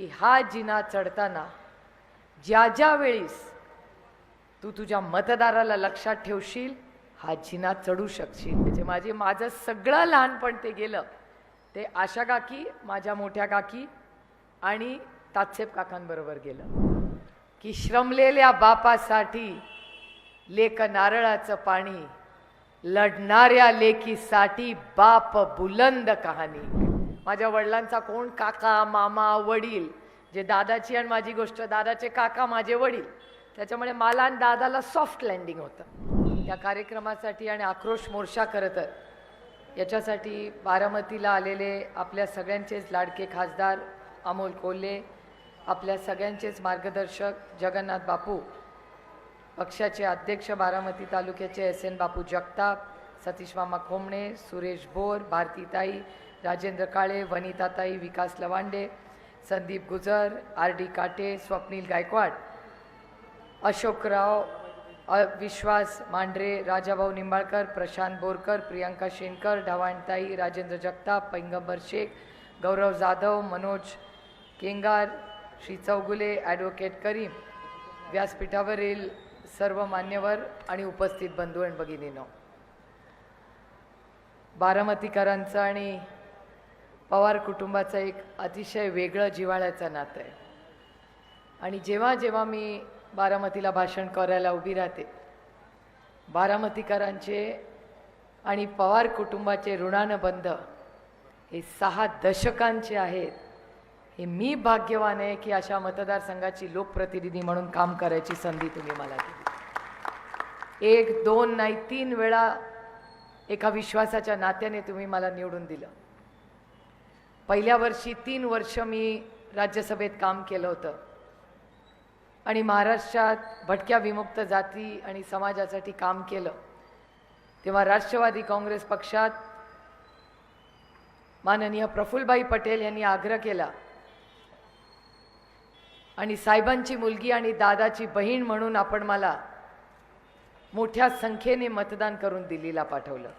की हा जिना चढताना ज्या ज्या वेळीस तू तुझ्या मतदाराला लक्षात ठेवशील हा जिना चढू शकशील. म्हणजे माझे माझं सगळं लहानपण ते गेलं. ते आशा काकी माझ्या मोठ्या काकी आणि तात्सेप काकांबरोबर गेलं. की श्रमलेल्या बापासाठी लेक नारळाचं पाणी लढणाऱ्या लेकीसाठी बाप बुलंद कहाणी. माझ्या वडिलांचा कोण काका मामा वडील? जे दादाची आणि माझी गोष्ट दादाचे काका माझे वडील. त्याच्यामुळे मला आणि दादाला सॉफ्ट लँडिंग होतं. त्या कार्यक्रमासाठी आणि आक्रोश मोर्चा करत याच्यासाठी बारामतीला आलेले आपल्या सगळ्यांचेच लाडके खासदार अमोल कोल्हे आपल्या सगळ्यांचेच मार्गदर्शक जगन्नाथ बापू पक्षाचे अध्यक्ष बारामती तालुक्याचे एस एन बापू जगताप सतीश मामा खोमणे सुरेश बोर भारतीताई राजेंद्र काळे वनिताताई विकास लवांडे संदीप गुजर आर डी काटे स्वप्नील गायकवाड अशोकराव विश्वास मांढरे राजाभाऊ निंबाळकर प्रशांत बोरकर प्रियांका शेनकर ढवाणताई राजेंद्र जगताप पैंगंबर शेख गौरव जाधव मनोज केंगार श्री चौगुले ॲडव्होकेट करीम व्यासपीठावरील सर्व मान्यवर आणि उपस्थित बंधू आणि भगिनीनो बारामतीकरांचं आणि पवार कुटुंबाचं एक अतिशय वेगळं जिव्हाळ्याचं नातं आहे. आणि जेव्हा जेव्हा मी बारामतीला भाषण करायला उभी राहते बारामतीकरांचे आणि पवार कुटुंबाचे ऋणानुबंध हे सहा दशकांचे आहेत. हे मी भाग्यवान आहे की अशा मतदारसंघाची लोकप्रतिनिधी म्हणून काम करायची संधी तुम्ही मला दिली. एक दोन नाही तीन वेळा एका विश्वासाच्या नात्याने तुम्ही मला निवडून दिलं. पहिल्या वर्षी तीन वर्ष मी राज्यसभेत काम केलं होतं. आणि महाराष्ट्रात भटक्या विमुक्त जाती आणि समाजासाठी काम केलं. तेव्हा राष्ट्रवादी काँग्रेस पक्षात माननीय प्रफुल्लभाई पटेल यांनी आग्रह केला. आणि साहेबांची मुलगी आणि दादाची बहीण म्हणून आपण मला मोठ्या संख्येने मतदान करून दिल्लीला पाठवलं.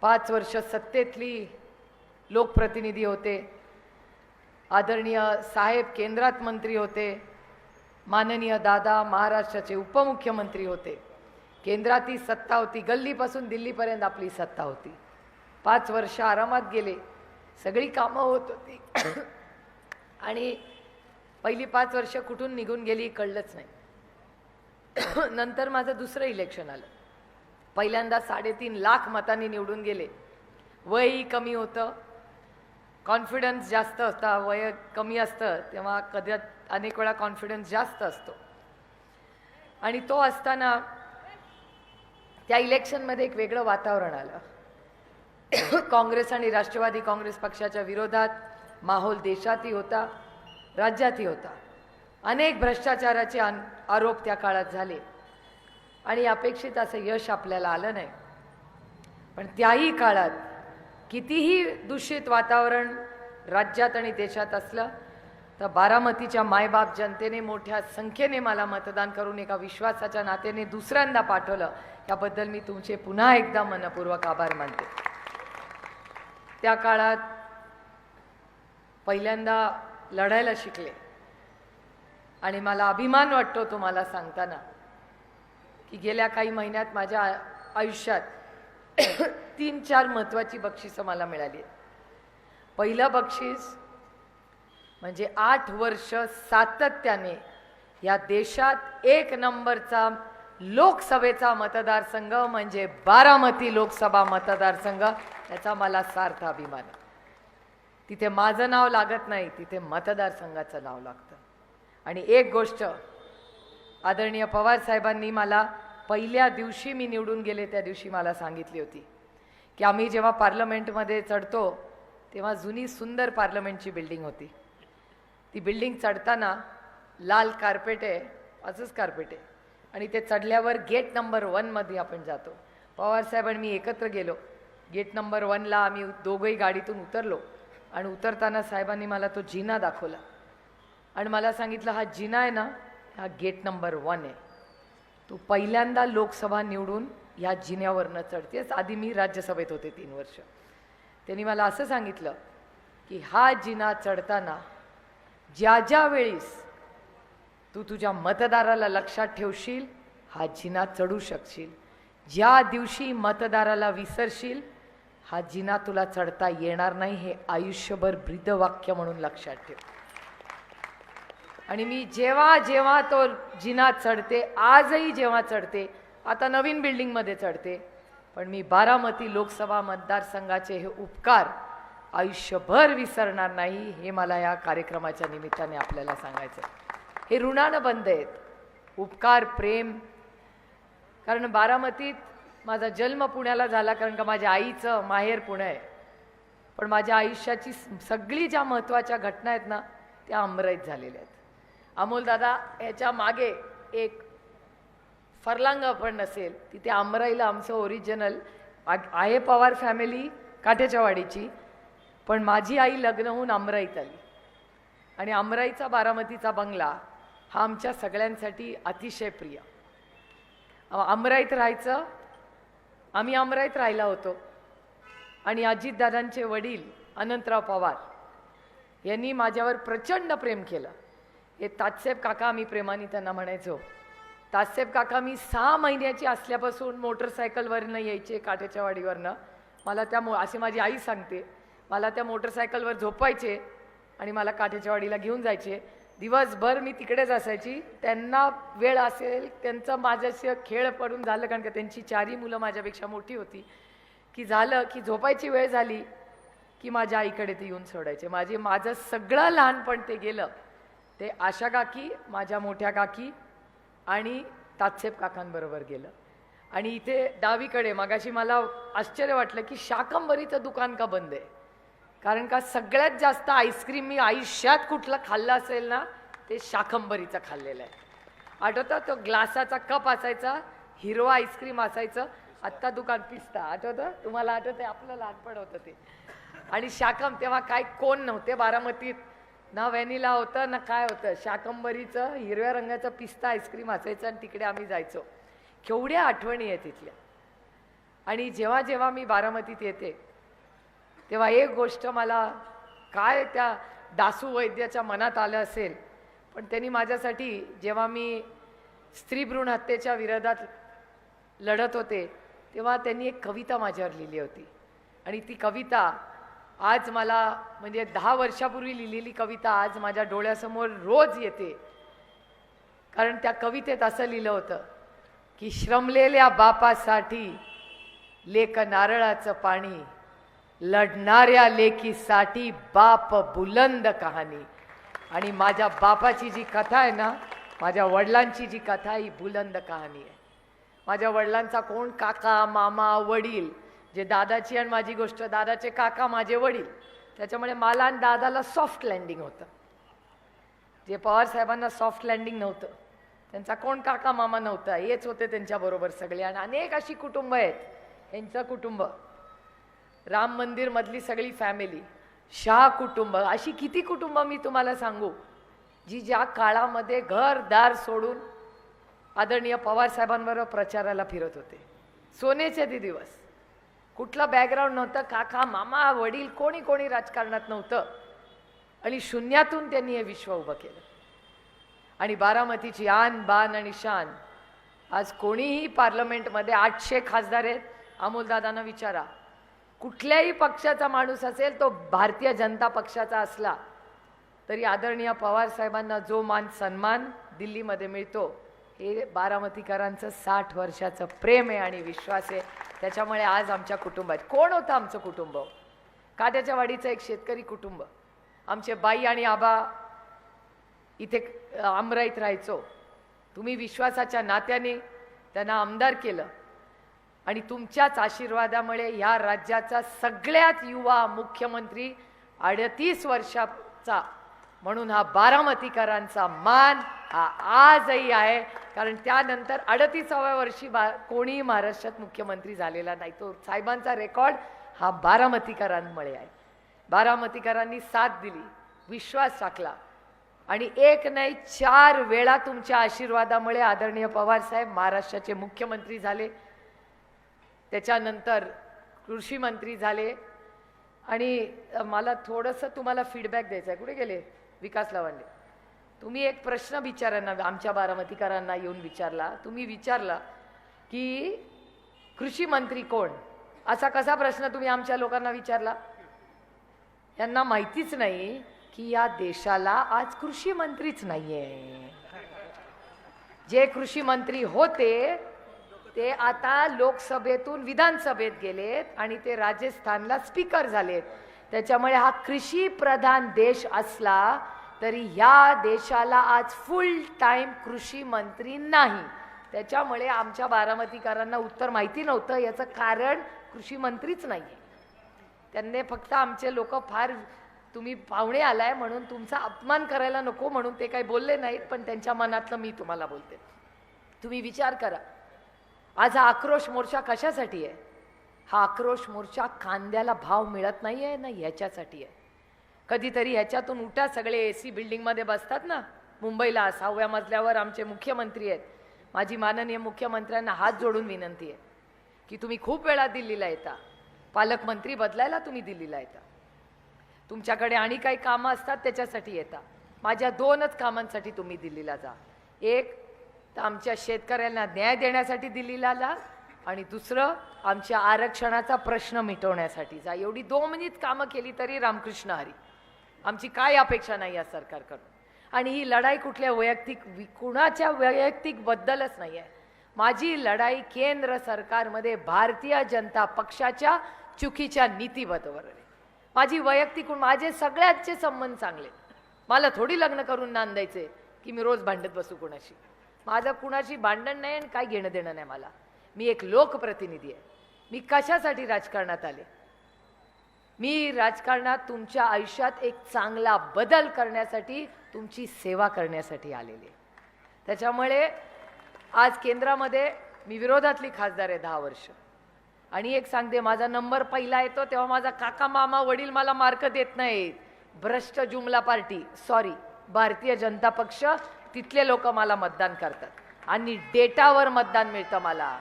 पाच वर्ष सत्तेतली लोकप्रतिनिधी होते आदरणीय साहेब केंद्रात मंत्री होते माननीय दादा महाराष्ट्राचे उपमुख्यमंत्री होते. केंद्रातही सत्ता होती गल्लीपासून दिल्लीपर्यंत आपली सत्ता होती. पाच वर्ष आरामात गेले सगळी कामं होत होती. आणि पहिली पाच वर्ष कुठून निघून गेली कळलंच नाही. नंतर माझं दुसरं इलेक्शन आलं. पहिल्यांदा साडेतीन लाख मतांनी निवडून गेले. वयही कमी होतं कॉन्फिडन्स जास्त असता वय कमी असतं तेव्हा कधी अनेक वेळा कॉन्फिडन्स जास्त असतो. आणि तो असताना त्या इलेक्शनमध्ये एक वेगळं वातावरण आलं. काँग्रेस आणि राष्ट्रवादी काँग्रेस पक्षाच्या विरोधात माहोल देशातही होता राज्यातही होता. अनेक भ्रष्टाचाराचे आरोप त्या काळात झाले. आणि अपेक्षित असं यश आपल्याला आलं नाही. पण त्याही काळात कितीही दूषित वातावरण राज्यात आणि देशात असलं तर बारामतीच्या मायबाप जनतेने मोठ्या संख्येने मला मतदान करून एका विश्वासाच्या नात्याने दुसऱ्यांदा पाठवलं. त्याबद्दल मी तुमचे पुन्हा एकदा मनपूर्वक आभार मानते. त्या काळात पहिल्यांदा लढायला शिकले. आणि मला अभिमान वाटतो तुम्हाला सांगताना की गेल्या काही महिन्यात माझ्या आयुष्यात तीन चार महत्त्वाची बक्षिसं मला मिळाली आहेत. पहिलं बक्षीस म्हणजे आठ वर्ष सातत्याने या देशात एक नंबरचा लोकसभेचा मतदारसंघ म्हणजे बारामती लोकसभा मतदारसंघ याचा मला सार्थ अभिमान तिथे माझं नाव लागत नाही तिथे मतदारसंघाचं नाव लागतं. आणि एक गोष्ट आदरणीय पवार साहेबांनी मला पहिल्या दिवशी मी निवडून गेले त्या दिवशी मला सांगितली होती की आम्ही जेव्हा पार्लमेंटमध्ये चढतो तेव्हा जुनी सुंदर पार्लमेंटची बिल्डिंग होती. ती बिल्डिंग चढताना लाल कार्पेट आहे असंच कार्पेट आहे. आणि ते चढल्यावर गेट नंबर वनमध्ये आपण जातो. पवार साहेब आणि मी एकत्र गेलो. गेट नंबर वनला आम्ही दोघंही गाडीतून उतरलो. आणि उतरताना साहेबांनी मला तो जिना दाखवला. आणि मला सांगितलं हा जिना आहे ना हा गेट नंबर वन आहे. तू पहिल्यांदा लोकसभा निवडून ह्या जिन्यावरनं चढतेच आधी मी राज्यसभेत होते तीन वर्ष. त्यांनी मला असं सांगितलं की हा जिना चढताना ज्या ज्या वेळीस तू तुझ्या मतदाराला लक्षात ठेवशील हा जिना चढू शकशील. ज्या दिवशी मतदाराला विसरशील हा जिना तुला चढता येणार नाही हे आयुष्यभर ब्रीदवाक्य म्हणून लक्षात ठेव. आणि मी जेव्हा जेव्हा तो जिना चढते आजही जेव्हा चढते आता नवीन बिल्डिंगमध्ये चढते पण मी बारामती लोकसभा मतदारसंघाचे हे उपकार आयुष्यभर विसरणार नाही हे मला या कार्यक्रमाच्या निमित्ताने आपल्याला सांगायचं आहे. हे ऋणानं बंद आहेत. उपकार प्रेम. कारण बारामतीत माझा जन्म पुण्याला झाला कारण का माझ्या आईचं माहेर पुणे आहे. पण माझ्या आयुष्याची सगळी ज्या महत्त्वाच्या घटना आहेत ना त्या अमराईत झालेल्या आहेत. अमोलदादा ह्याच्या मागे एक फरलांग पण नसेल. तिथे आमराईला आमचं ओरिजिनल आहे पवार फॅमिली काठ्याच्या वाडीची पण माझी आई लग्न होऊन आमराईत आली. आणि आमराईचा बारामतीचा बंगला हा आमच्या सगळ्यांसाठी अतिशय प्रिय. आमराईत राहायचं आम्ही आमराईत राहिला होतो. आणि अजितदादांचे वडील अनंतराव पवार यांनी माझ्यावर प्रचंड प्रेम केलं. हे तात्सेब काका आम्ही प्रेमाने त्यांना म्हणायचो. तात्सेब काका मी सहा महिन्याची असल्यापासून मोटरसायकलवरनं यायचे काट्याच्या वाडीवरनं. मला त्या मो असे माझी आई सांगते मला त्या मोटरसायकलवर झोपायचे आणि मला काठ्याच्या वाडीला घेऊन जायचे. दिवसभर मी तिकडेच असायची. त्यांना वेळ असेल त्यांचं माझ्याशी खेळ पडून झालं कारण का त्यांची चारही मुलं माझ्यापेक्षा मोठी होती. की झालं की झोपायची वेळ झाली की माझ्या आईकडे ते येऊन सोडायचे. माझे माझं सगळं लहानपण ते गेलं. ते आशा काकी माझ्या मोठ्या काकी आणि तात्सेप काकांबरोबर गेलं. आणि इथे डावीकडे मगाशी मला आश्चर्य वाटलं की शाकंबरीचं दुकान का बंद आहे? कारण का सगळ्यात जास्त आईस्क्रीम मी आयुष्यात कुठलं खाल्लं असेल ना ते शाकंबरीचं खाल्लेलं आहे. आठवतं तो ग्लासाचा कप असायचा हिरवा आईस्क्रीम असायचं आत्ता दुकान पिस्ता. आठवतं? तुम्हाला आठवतं आपलं लहानपण होतं ते. आणि शाकम तेव्हा काय कोण नव्हते बारामतीत. ना व्हॅनिला होतं ना काय होतं. शाकंबरीचं हिरव्या रंगाचं पिस्ता आईस्क्रीम असायचं आणि तिकडे आम्ही जायचो. केवढ्या आठवणी आहे तिथल्या आणि जेव्हा जेव्हा मी बारामतीत येते तेव्हा एक गोष्ट मला काय त्या दासू वैद्याच्या मनात आलं असेल पण त्यांनी माझ्यासाठी जेव्हा मी स्त्री भ्रूण हत्येच्या विरोधात लढत होते तेव्हा त्यांनी एक कविता माझ्यावर लिहिली होती. आणि ती कविता आज मला म्हणजे दहा वर्षापूर्वी लिहिलेली कविता आज माझ्या डोळ्यासमोर रोज येते. कारण त्या कवितेत असं लिहिलं होतं की श्रमलेल्या बापासाठी लेक नारळाचं पाणी लढणाऱ्या लेकीसाठी बाप बुलंद कहाणी. आणि माझ्या बापाची जी कथा आहे ना माझ्या वडिलांची जी कथा ही बुलंद कहाणी आहे. माझ्या वडिलांचा कोण? काका मामा वडील जे दादाची आणि माझी गोष्ट दादाचे काका माझे वडील त्याच्यामुळे मला आणि दादाला सॉफ्ट लँडिंग होतं. जे पवार साहेबांना सॉफ्ट लँडिंग नव्हतं. त्यांचा कोण काका मामा नव्हता हेच होते त्यांच्याबरोबर सगळे. आणि अनेक अशी कुटुंब आहेत यांचं कुटुंब. राम मंदिरमधली सगळी फॅमिली शाह कुटुंब अशी किती कुटुंब मी तुम्हाला सांगू जी ज्या काळामध्ये घरदार सोडून आदरणीय पवार साहेबांबरोबर प्रचाराला फिरत होते. सोनेचे ते दिवस. कुठलं बॅकग्राऊंड नव्हतं. काका मामा वडील कोणी कोणी राजकारणात नव्हतं. आणि शून्यातून त्यांनी हे विश्व उभं केलं. आणि बारामतीची आन बान आणि शान. आज कोणीही पार्लमेंटमध्ये आठशे खासदार आहेत. अमोलदादांना विचारा. कुठल्याही पक्षाचा माणूस असेल तो भारतीय जनता पक्षाचा असला तरी आदरणीय पवार साहेबांना जो मान सन्मान दिल्लीमध्ये मिळतो हे बारामतीकरांचं साठ वर्षाचं प्रेम आहे आणि विश्वास आहे. त्याच्यामुळे आज आमच्या कुटुंबात कोण होतं आमचं कुटुंब? काद्याच्या वाडीचं एक शेतकरी कुटुंब? आमचे बाई आणि आबा इथे आमराईत राहायचो. तुम्ही विश्वासाच्या नात्याने त्यांना आमदार केलं. आणि तुमच्याच आशीर्वादामुळे ह्या राज्याचा सगळ्यात युवा मुख्यमंत्री अडतीस वर्षाचा म्हणून हा बारामतीकरांचा मान हा आजही आहे. कारण त्यानंतर अडतीसाव्या वर्षी बा कोणीही महाराष्ट्रात मुख्यमंत्री झालेला नाही. तो साहेबांचा रेकॉर्ड हा बारामतीकरांमुळे आहे. बारामतीकरांनी साथ दिली विश्वास टाकला आणि एक नाही चार वेळा तुमच्या आशीर्वादामुळे आदरणीय पवार साहेब महाराष्ट्राचे मुख्यमंत्री झाले. त्याच्यानंतर कृषी मंत्री झाले. आणि मला थोडंसं तुम्हाला फीडबॅक द्यायचं आहे. कुठे गेले? विकास लवांडे तुम्ही एक प्रश्न विचारांना आमच्या बारामतीकरांना येऊन विचारला. तुम्ही विचारला की कृषी मंत्री कोण? असा कसा प्रश्न तुम्ही आमच्या लोकांना विचारला? यांना माहितीच नाही की या देशाला आज कृषी मंत्रीच नाहीये. जे कृषी मंत्री होते ते आता लोकसभेतून विधानसभेत गेलेत आणि ते राजस्थानला स्पीकर झालेत. त्याच्यामुळे हा कृषी प्रधान देश असला तरी ह्या देशाला आज फुल टाईम कृषी मंत्री नाही. त्याच्यामुळे आमच्या बारामतीकरांना उत्तर माहिती नव्हतं याचं कारण कृषी मंत्रीच नाही त्यांनी फक्त आमचे लोक फार तुम्ही पाहुणे आलाय म्हणून तुमचा अपमान करायला नको म्हणून ते काही बोलले नाहीत पण त्यांच्या मनातलं मी तुम्हाला बोलते. तुम्ही विचार करा. आज हा आक्रोश मोर्चा कशासाठी आहे? हा आक्रोश मोर्चा कांद्याला भाव मिळत नाही आहे ना ह्याच्यासाठी आहे. कधीतरी ह्याच्यातून उठा सगळे ए सी बिल्डिंगमध्ये बसतात ना. मुंबईला सहाव्या मजल्यावर आमचे मुख्यमंत्री आहेत. माझी माननीय मुख्यमंत्र्यांना हात जोडून विनंती आहे की तुम्ही खूप वेळा दिल्लीला येता. पालकमंत्री बदलायला तुम्ही दिल्लीला येता. तुमच्याकडे आणि काही कामं असतात त्याच्यासाठी येता. माझ्या दोनच कामांसाठी तुम्ही दिल्लीला जा. एक तर आमच्या शेतकऱ्यांना न्याय देण्यासाठी दिल्लीला जा. आणि दुसरं आमच्या आरक्षणाचा प्रश्न मिटवण्यासाठी. जा एवढी दोन्हीच कामं केली तरी रामकृष्ण हरी. आमची काय अपेक्षा नाही या सरकारकडून. आणि ही लढाई कुठल्या वैयक्तिक वि- कुणाच्या वैयक्तिकबद्दलच नाही आहे. माझी लढाई केंद्र सरकारमध्ये भारतीय जनता पक्षाच्या चुकीच्या नीतीबरोबर आहे. माझी वैयक्तिक माझे सगळ्यांचे संबंध चांगले मला थोडी लग्न करून नांदायचे की मी रोज भांडत बसू कुणाशी. माझं कुणाशी भांडण नाही आणि काय घेणं देणं नाही मला. मी एक लोकप्रतिनिधी आहे. मी कशासाठी राजकारणात आले? मी राजकारणात तुमच्या आयुष्यात एक चांगला बदल करण्यासाठी तुमची सेवा करण्यासाठी आलेली आहे. त्याच्यामुळे आज केंद्रामध्ये मी विरोधातली खासदार आहे दहा वर्ष. आणि एक सांगते माझा नंबर पहिला येतो तेव्हा माझा काका मामा वडील मला मार्क देत नाहीत. भ्रष्ट जुमला पार्टी सॉरी भारतीय जनता पक्ष तिथले लोक मला मतदान करतात. आणि डेटावर मतदान मिळतं मला.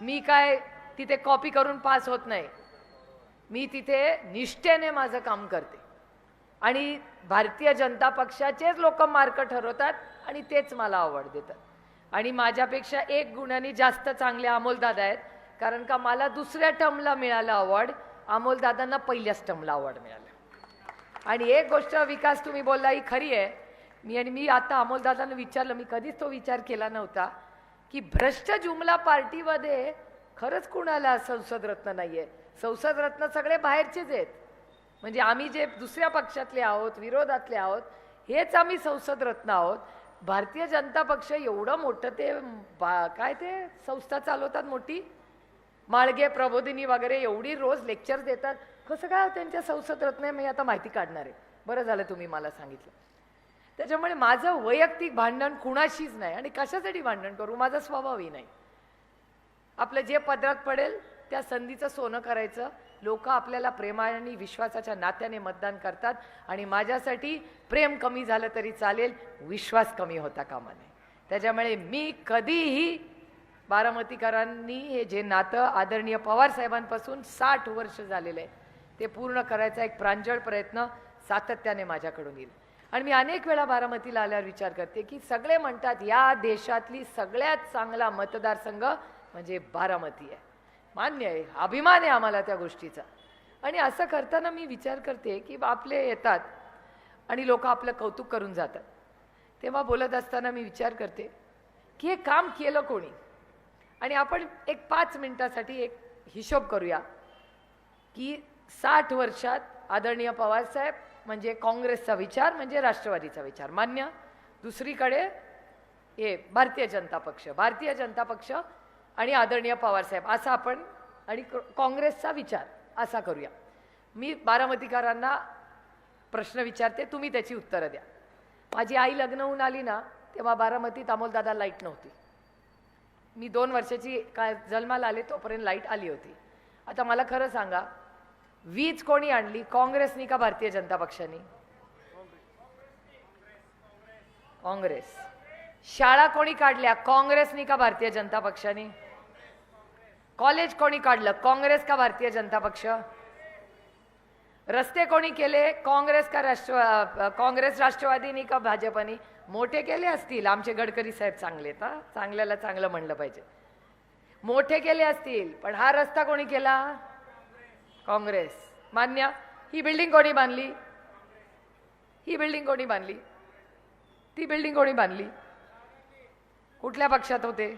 मी काय तिथे कॉपी करून पास होत नाही. मी तिथे निष्ठेने माझं काम करते. आणि भारतीय जनता पक्षाचेच लोक मार्क ठरवतात आणि तेच मला आवड देतात. आणि माझ्यापेक्षा एक गुणाने जास्त चांगले अमोलदादा आहेत कारण का मला दुसऱ्या टर्मला मिळालं अवॉर्ड अमोलदादांना पहिल्याच टर्मला अवॉर्ड मिळालं. आणि एक गोष्ट विकास तुम्ही बोलला ही खरी आहे. मी आणि मी आता अमोलदादांना विचारलं मी कधीच तो विचार केला नव्हता. की भ्रष्ट जुमला पार्टीमध्ये खरंच कुणाला संसद रत्न नाहीये. संसद रत्न सगळे बाहेरचेच आहेत. म्हणजे आम्ही जे दुसऱ्या पक्षातले आहोत विरोधातले आहोत हेच आम्ही संसद रत्न आहोत. भारतीय जनता पक्ष एवढं मोठं ते बा काय ते संस्था चालवतात मोठी? माळगे प्रबोधिनी वगैरे एवढी रोज लेक्चर देतात. कसं काय त्यांच्या संसद रत्न आहे मी आता माहिती काढणार आहे? बरं झालं तुम्ही मला सांगितलं. त्याच्यामुळे माझं वैयक्तिक भांडण कुणाशीच नाही आणि कशासाठी भांडण करू? माझा स्वभावही नाही. आपलं जे पदरात पडेल त्या संधीचं सोनं करायचं. लोक आपल्याला प्रेमाने विश्वासाच्या नात्याने मतदान करतात आणि माझ्यासाठी प्रेम कमी झालं तरी चालेल विश्वास कमी होता कामा नये त्याच्यामुळे मी कधीही बारामतीकरांनी हे जे नातं आदरणीय पवार साहेबांपासून साठ वर्ष झालेलं आहे ते पूर्ण करायचा एक प्रांजळ प्रयत्न सातत्याने माझ्याकडून येईल. आणि मी अनेक वेळा बारामतीला आल्यावर विचार करते की सगळे म्हणतात या देशातली सगळ्यात चांगला मतदारसंघ म्हणजे बारामती आहे. मान्य आहे अभिमान आहे आम्हाला त्या गोष्टीचा. आणि असं करताना मी विचार करते की आपले येतात आणि लोक आपलं कौतुक करून जातात. तेव्हा बोलत असताना मी विचार करते की हे काम केलं कोणी? आणि आपण एक पाच मिनटासाठी एक हिशोब करूया की साठ वर्षात आदरणीय पवारसाहेब म्हणजे काँग्रेसचा विचार म्हणजे राष्ट्रवादीचा विचार. मान्य? दुसरीकडे हे भारतीय जनता पक्ष. भारतीय जनता पक्ष आणि आदरणीय पवारसाहेब असा आपण आणि काँग्रेसचा विचार असा करूया. मी बारामतीकरांना प्रश्न विचारते तुम्ही त्याची उत्तरं द्या. माझी आई लग्न होऊन आली ना तेव्हा बारामतीत अमोलदादा लाइट नव्हती. मी दोन वर्षाची काय जन्माला आले तोपर्यंत लाइट आली होती. आता मला खरं सांगा वीज कोणी आणली? काँग्रेसनी का भारतीय जनता पक्षाने? काँग्रेस. शाळा कोणी काढल्या? काँग्रेसनी का भारतीय जनता पक्षाने? कॉलेज कोणी काढलं? काँग्रेस का भारतीय जनता पक्ष? रस्ते कोणी केले? काँग्रेस का राष्ट्र काँग्रेस राष्ट्रवादीनी का भाजपनी? मोठे केले असतील. आमचे गडकरी साहेब चांगले तर चांगल्याला चांगलं म्हणलं पाहिजे. मोठे केले असतील पण हा रस्ता कोणी केला? काँग्रेस मान्य ही बिल्डिंग कोणी बांधली ही बिल्डिंग कोणी बांधली ती बिल्डिंग कोणी बांधली कुठल्या पक्षात होते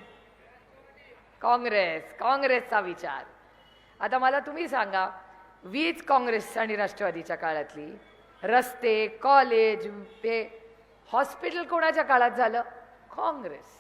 काँग्रेस काँग्रेसचा विचार आता मला तुम्ही सांगा वीज काँग्रेस आणि राष्ट्रवादीच्या काळातली रस्ते कॉलेज ते हॉस्पिटल कोणाच्या काळात झालं काँग्रेस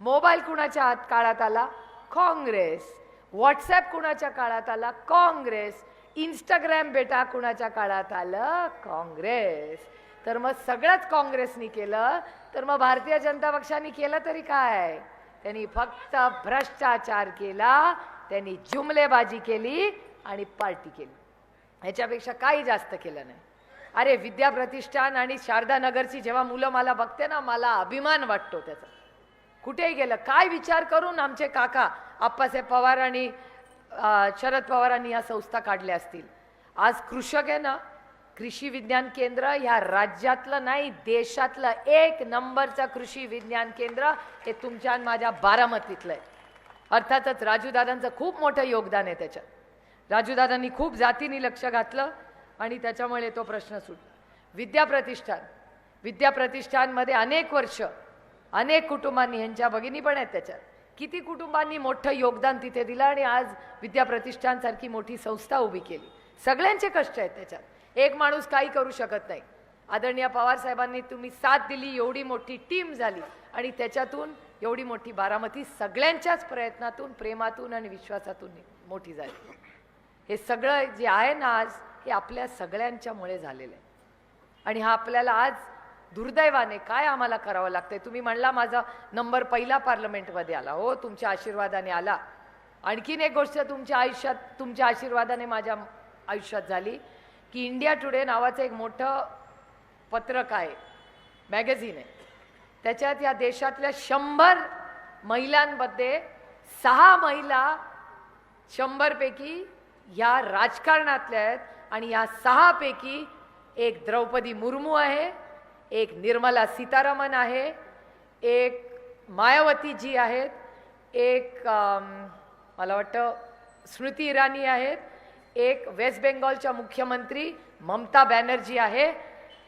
मोबाईल कुणाच्या आत काळात आला काँग्रेस व्हॉट्सॲप कुणाच्या काळात आला? काँग्रेस. इंस्टाग्राम बेटा कुणाच्या काळात आलं? काँग्रेस. तर मग सगळंच काँग्रेसनी केलं. तर मग भारतीय जनता पक्षाने केलं तरी काय? त्यांनी फक्त भ्रष्टाचार केला त्यांनी जुमलेबाजी केली आणि पार्टी केली. ह्याच्यापेक्षा काही जास्त केलं नाही. अरे विद्या प्रतिष्ठान आणि शारदा नगरची जेव्हा मुलं मला बघते ना मला अभिमान वाटतो त्याचा. कुठेही गेलं काय विचार करून आमचे काका आप्पासाहेब पवार आणि शरद पवारांनी या संस्था काढल्या असतील. आज कृषक आहे ना कृषी विज्ञान केंद्र ह्या राज्यातलं नाही देशातलं एक नंबरचं कृषी विज्ञान केंद्र हे तुमच्या आणि माझ्या बारामतीतलं आहे. अर्थातच राजूदादांचं खूप मोठं योगदान आहे त्याच्यात. राजूदादांनी खूप जातीनी लक्ष घातलं आणि त्याच्यामुळे तो प्रश्न सुटला. विद्याप्रतिष्ठान. विद्याप्रतिष्ठानमध्ये अनेक वर्ष अनेक कुटुंबांनी ह्यांच्या भगिनी पण आहेत त्याच्यात. किती कुटुंबांनी मोठं योगदान तिथे दिलं आणि आज विद्याप्रतिष्ठानसारखी मोठी संस्था उभी केली. सगळ्यांचे कष्ट आहेत त्याच्यात. एक माणूस काही करू शकत नाही. आदरणीय पवार साहेबांनी तुम्ही साथ दिली एवढी मोठी टीम झाली आणि त्याच्यातून एवढी मोठी बारामती सगळ्यांच्याच प्रयत्नातून प्रेमातून आणि विश्वासातून मोठी झाली. हे सगळं जे आहे ना आज हे आपल्या सगळ्यांच्यामुळे झालेलं आहे. आणि हा आपल्याला आज दुर्दैवाने काय आम्हाला करावं लागतंय? तुम्ही म्हणला माझा नंबर पहिला पार्लमेंटमध्ये आला. हो तुमच्या आशीर्वादाने आला. आणखीन एक गोष्ट तुमच्या आयुष्यात तुमच्या आशीर्वादाने माझ्या आयुष्यात झाली की इंडिया टुडे नावाचं एक मोठं पत्रक आहे मॅगझिन आहे. त्याच्यात या देशातल्या शंभर महिलांमध्ये सहा महिला शंभरपैकी ह्या राजकारणातल्या आहेत आणि या सहापैकी एक द्रौपदी मुर्मू आहे एक निर्मला सीतारामन आहे एक मायावती जी आहेत एक मला वाटतं स्मृती इराणी आहेत एक वेस्ट बेंगॉलच्या मुख्यमंत्री ममता बॅनर्जी आहे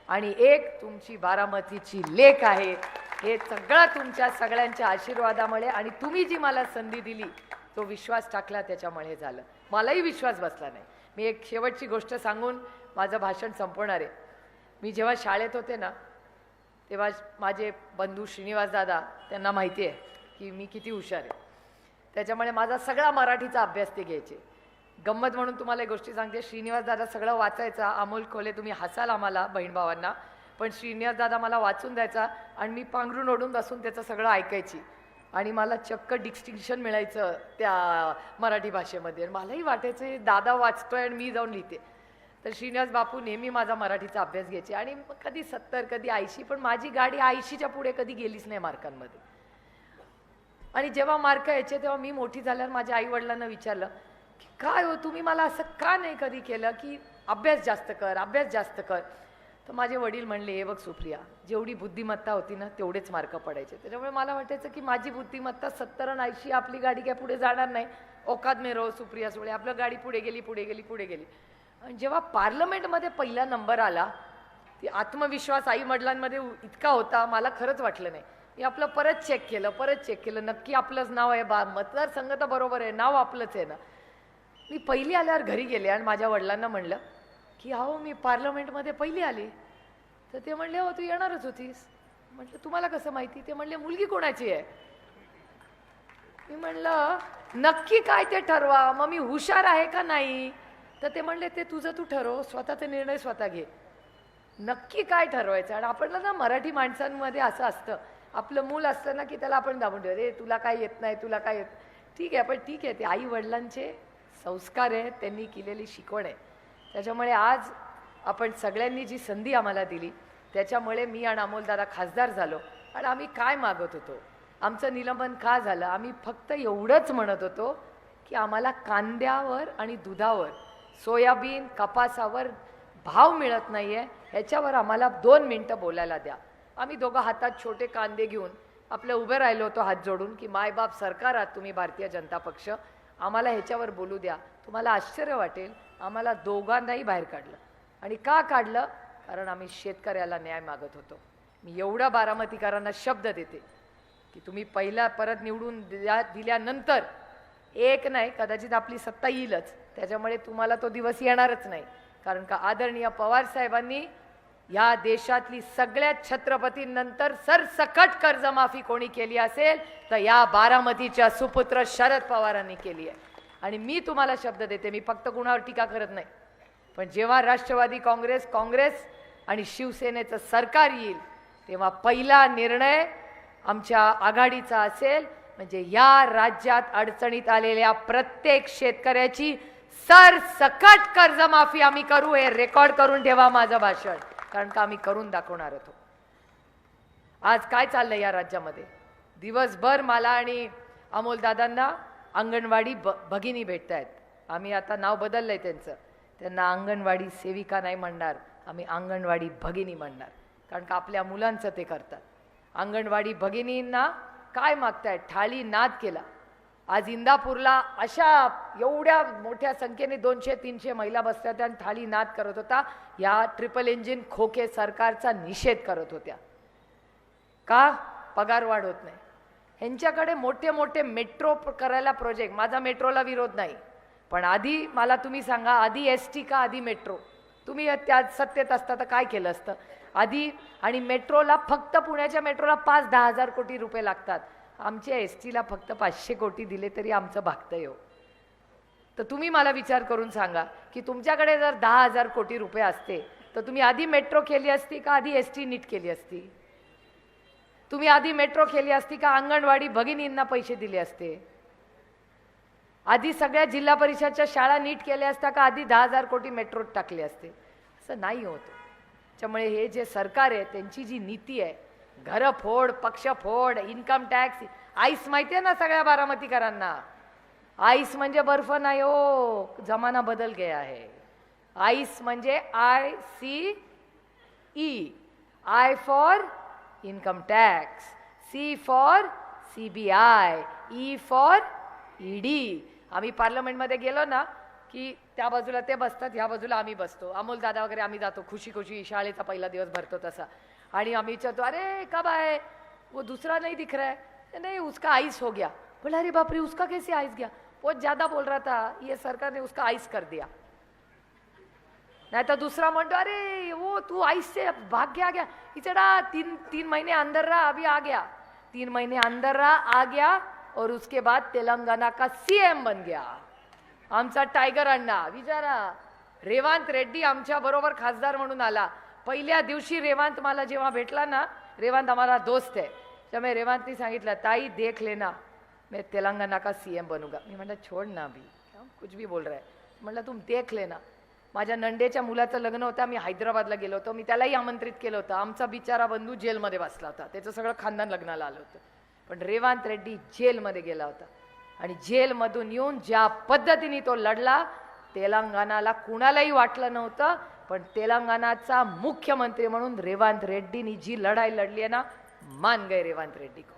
आणि एक तुमची बारामतीची लेख आहे. हे सगळं तुमच्या सगळ्यांच्या आशीर्वादामुळे आणि तुम्ही जी मला संधी दिली तो विश्वास टाकला त्याच्यामुळे झालं. मलाही विश्वास बसला नाही. मी एक शेवटची गोष्ट सांगून माझं भाषण संपवणार आहे. मी जेव्हा शाळेत होते ना तेव्हा माझे बंधू श्रीनिवास दादा त्यांना माहिती आहे की मी किती हुशार आहे. त्याच्यामुळे माझा सगळा मराठीचा अभ्यास ते घ्यायचे. गंमत म्हणून तुम्हाला एक गोष्टी सांगते श्रीनिवास दादा सगळं वाचायचा अमोल खोले तुम्ही हसाल आम्हाला बहीण भावांना पण श्रीनिवास दादा मला वाचून द्यायचा आणि मी पांघरून ओढून बसून त्याचं सगळं ऐकायची. आणि मला चक्क डिस्टिंक्शन मिळायचं त्या मराठी भाषेमध्ये. आणि मलाही वाटायचं दादा वाचतोय आणि मी जाऊन लिहिते. तर श्रीनिवास बापू नेहमी माझा मराठीचा अभ्यास घ्यायचे. आणि कधी सत्तर कधी ऐंशी पण माझी गाडी ऐंशीच्या पुढे कधी गेलीच नाही मार्कांमध्ये. आणि जेव्हा मार्क यायचे तेव्हा मी मोठी झाल्यावर माझ्या आई वडिलांना विचारलं की काय हो तुम्ही मला असं का नाही कधी केलं की अभ्यास जास्त कर अभ्यास जास्त कर? तर माझे वडील म्हणले हे बघ सुप्रिया जेवढी बुद्धिमत्ता होती ना तेवढेच मार्क पडायचे. त्याच्यामुळे मला वाटायचं की माझी बुद्धिमत्ता सत्तर आणि ऐंशी आपली गाडी काय पुढे जाणार नाही. ओकाद मेरो सुप्रिया सुळे आपलं गाडी पुढे गेली पुढे गेली पुढे गेली. जेव्हा पार्लमेंटमध्ये पहिला नंबर आला ती आत्मविश्वास आई वडिलांमध्ये इतका होता मला खरंच वाटलं नाही. मी आपलं परत चेक केलं परत चेक केलं. नक्की आपलंच नाव आहे बा मतदारसंघ तर बरोबर आहे नाव आपलंच आहे ना. मी पहिली आल्यावर घरी गेले आणि माझ्या वडिलांना म्हणलं की अहो मी पार्लमेंटमध्ये पहिली आली. तर ते म्हणले हो तू येणारच होतीस. म्हटलं तुम्हाला कसं माहिती? ते म्हणले मुलगी कोणाची आहे? मी म्हणलं नक्की काय ते ठरवा मग मी हुशार आहे का नाही? तर ते म्हणले ते तुझं तू ठरव स्वतःचे निर्णय स्वतः घे. नक्की काय ठरवायचं? आणि आपण ना मराठी माणसांमध्ये असं असतं आपलं मूल असतं ना की त्याला आपण दाबून ठेवतो रे तुला काय येत नाही तुला काय येत ठीक आहे पण ठीक आहे ते आई वडिलांचे संस्कार आहेत त्यांनी केलेली शिकवण आहे. त्याच्यामुळे आज आपण सगळ्यांनी जी संधी आम्हाला दिली त्याच्यामुळे मी आणि अमोलदादा खासदार झालो आणि आम्ही काय मागत होतो? आमचं निलंबन का झालं? आम्ही फक्त एवढंच म्हणत होतो की आम्हाला कांद्यावर आणि दुधावर सोयाबीन कपासावर भाव मिळत नाही आहे ह्याच्यावर आम्हाला दोन मिनटं बोलायला द्या. आम्ही दोघं हातात छोटे कांदे घेऊन आपलं उभे राहिलो होतो हात जोडून की मायबाप सरकार आहात तुम्ही भारतीय जनता पक्ष. आम्हाला ह्याच्यावर बोलू द्या. तुम्हाला आश्चर्य वाटेल. आम्हाला दोघांनाही बाहेर काढलं. आणि का काढलं? कारण आम्ही शेतकऱ्याला न्याय मागत होतो. मी एवढा बारामतीकरांना शब्द देते की तुम्ही पहिला परत निवडून दिल्या दिल्यानंतर एक नाही कदाचित आपली सत्ता येईलच. त्याच्यामुळे तुम्हाला तो दिवस येणारच नाही. कारण का आदरणीय पवार साहेबांनी या देशातली सगळ्यात छत्रपतींनंतर सरसकट कर्जमाफी कोणी केली असेल तर या बारामतीच्या सुपुत्र शरद पवारांनी केली आहे. आणि मी तुम्हाला शब्द देते मी फक्त कुणावर टीका करत नाही. पण जेव्हा राष्ट्रवादी काँग्रेस काँग्रेस आणि शिवसेनेचं सरकार येईल तेव्हा पहिला निर्णय आमच्या आघाडीचा असेल म्हणजे या राज्यात अडचणीत आलेल्या प्रत्येक शेतकऱ्याची सर सकट कर्जमाफी आम्ही करू हे रेकॉर्ड करून ठेवा माझं भाषण. कारण का आम्ही करून दाखवणार होतो आज काय चाललंय या राज्यामध्ये? दिवसभर मला आणि अमोलदादांना अंगणवाडी ब भगिनी भेटत आहेत आम्ही आता नाव बदललंय त्यांचं. त्यांना अंगणवाडी सेविका नाही म्हणणार आम्ही अंगणवाडी भगिनी म्हणणार. कारण का आपल्या मुलांचं ते करतात. अंगणवाडी भगिनींना काय मागतायत? थाळी नाद केला. आज इंदापूरला अशा एवढ्या मोठ्या संख्येने दोनशे तीनशे महिला बसल्या होत्या आणि थाळी नाद करत होता. या ट्रिपल इंजिन खोके सरकारचा निषेध करत होत्या. का? पगार वाढ होत नाही. ह्यांच्याकडे मोठे मोठे मेट्रो करायला प्रोजेक्ट माझा मेट्रोला विरोध नाही. पण आधी मला तुम्ही सांगा आधी एस टी का आधी मेट्रो तुम्ही त्या सत्तेत असता तर काय केलं असतं? आधी आणि मेट्रोला फक्त पुण्याच्या मेट्रोला पाच दहा हजार कोटी रुपये लागतात. आमच्या एस टीला फक्त पाचशे कोटी दिले तरी आमचं भागतं येऊ हो. तर तुम्ही मला विचार करून सांगा की तुमच्याकडे जर दहा हजार कोटी रुपये असते तर तुम्ही आधी मेट्रो केली असती का आधी एस टी नीट केली असती? तुम्ही आधी मेट्रो केली असती का अंगणवाडी भगिनींना पैसे दिले असते? आधी सगळ्या जिल्हा परिषदच्या शाळा नीट केल्या असत्या का आधी दहा हजार कोटी मेट्रोत टाकले असते? असं नाही होत. त्यामुळे हे जे सरकार आहे त्यांची जी नीती आहे घरं फोड पक्ष फोड इन्कम टॅक्स आईस माहिती आहे ना सगळ्या बारामतीकरांना? आईस म्हणजे बर्फ नाही हो जमाना बदल गया आहे आईस म्हणजे I C E I for income tax C for C B I E for ED आम्ही पार्लमेंटमध्ये गेलो ना की त्या बाजूला ते बसतात ह्या बाजूला आम्ही बसतो. अमोल दादा वगैरे आम्ही जातो. खुशी खुशी शाळेचा पहिला दिवस भरतो तसा. आणि आम्ही विचारतो अरे कब आए? वो दूसरा नहीं दिख रहा है. नहीं उसका आइस हो गया. बोला अरे बाप रे उसका कैसे आइस गया? बहुत ज्यादा बोल रहा था ये सरकार ने उसका आइस कर दिया. नाही तर दूसरा म्हणतो अरे वो तू आईसचे से भाग घ्या गया। इचड़ा तीन तीन महीने अंदर रहा अभी आ गया। तीन महीने अंदर रहा आ गया और उसके बाद तेलंगाना का सीएम बन गया। आमचा टायगर अण्णा विचारा रेवांत रेड्डी आमच्या बरोबर खासदार म्हणून आला. पहिल्या दिवशी रेवांत मला जेव्हा भेटला ना रेवांत आम्हाला दोस्त आहे. त्यामुळे रेवांतनी सांगितलं ताई देख लेना. मैं तेलंगाना का सी एम बनूंगा. मी म्हटलं छोड ना अभी. कुछ भी बोल रहा है. म्हटलं तुम देख लेना. माझ्या नंडेच्या मुलाचं लग्न होतं मी हैदराबादला गेलो होतो. मी त्यालाही आमंत्रित केलं होतं. आमचा बिचारा बंधू जेलमध्ये बसला होता. त्याचं सगळं खानदान लग्नाला आलं होतं. पण रेवांत रेड्डी जेलमध्ये गेला होता. आणि जेलमधून येऊन ज्या पद्धतीने तो लढला तेलंगणाला कुणालाही वाटलं नव्हतं. पण तेलंगणाचा मुख्यमंत्री म्हणून रेवांत रेड्डीनी जी लढाई लढली आहे ना मान गए रेवांत रेड्डी को.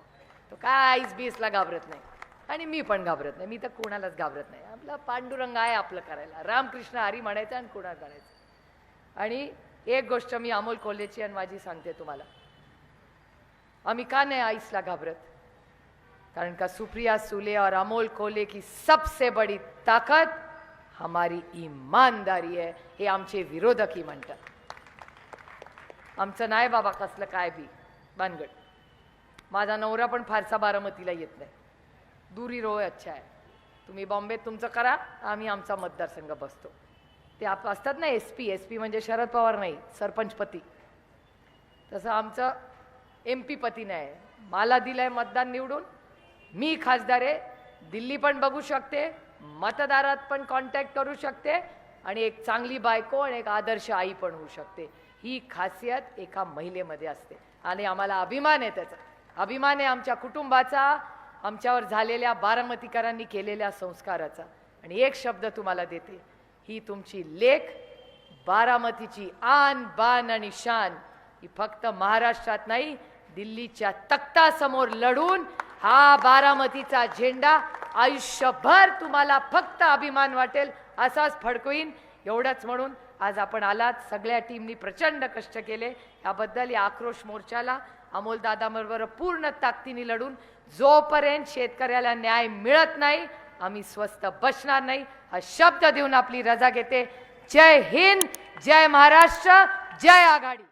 तो काहीच बीसला घाबरत नाही. आणि मी पण घाबरत नाही. मी तर कोणालाच घाबरत नाही. आपला पांडुरंग आहे आपलं करायला. रामकृष्ण हरी म्हणायचं आणि कुणा करायचं आणि एक गोष्ट मी अमोल कोल्हेची आणि माझी सांगते तुम्हाला. आम्ही का नाही आईसला घाबरत. कारण का सुप्रिया सुले और अमोल कोल्हे की सबसे बड़ी ताकत हमारी इमानदारी आहे हे आमचे विरोधकही म्हणतात. आमचं नाही बाबा कसलं काय बी. बानगड माझा नवरा पण फारसा बारामतीला येत नाही. दुरी रोय अच्छा आहे. तुम्ही बॉम्बेत तुमचं करा आम्ही आमचा मतदारसंघ बसतो. ते आप असतात ना एस पी एस पी म्हणजे शरद पवार नाही सरपंचपती तसं आमचं एम पी पती नाही. मला दिलं आहे मतदान निवडून. मी खासदार आहे. दिल्ली पण बघू शकते. मतदारात पण कॉन्टॅक्ट करू शकते आणि एक चांगली बायको आणि एक आदर्श आई पण होऊ शकते. ही खासियत एका महिलेमध्ये असते. आणि आम्हाला अभिमान आहे त्याचा. अभिमान आहे आमच्या कुटुंबाचा आमच्यावर झालेल्या बारामतीकरांनी केलेल्या संस्काराचा. आणि एक शब्द तुम्हाला देते ही तुमची लेख बारामतीची आन बान आणि शान ही फक्त महाराष्ट्रात नाही दिल्लीच्या तख्तासमोर लढून हा बारामतीचा झेंडा आयुष्यभर तुम्हाला फक्त अभिमान वाटेल असाच फडकवीन. एवढंच म्हणून आज आपण आलात. सगळ्या टीमनी प्रचंड कष्ट केले. याबद्दल या आक्रोश मोर्चाला अमोल दादाबरोबर पूर्ण ताकदीने लढून जोपर्यंत शेतकऱ्याला न्याय मिळत नाही आम्ही स्वस्त बसणार नाही. हा शब्द देऊन आपली रजा घेते. जय हिंद जय महाराष्ट्र जय आघाडी.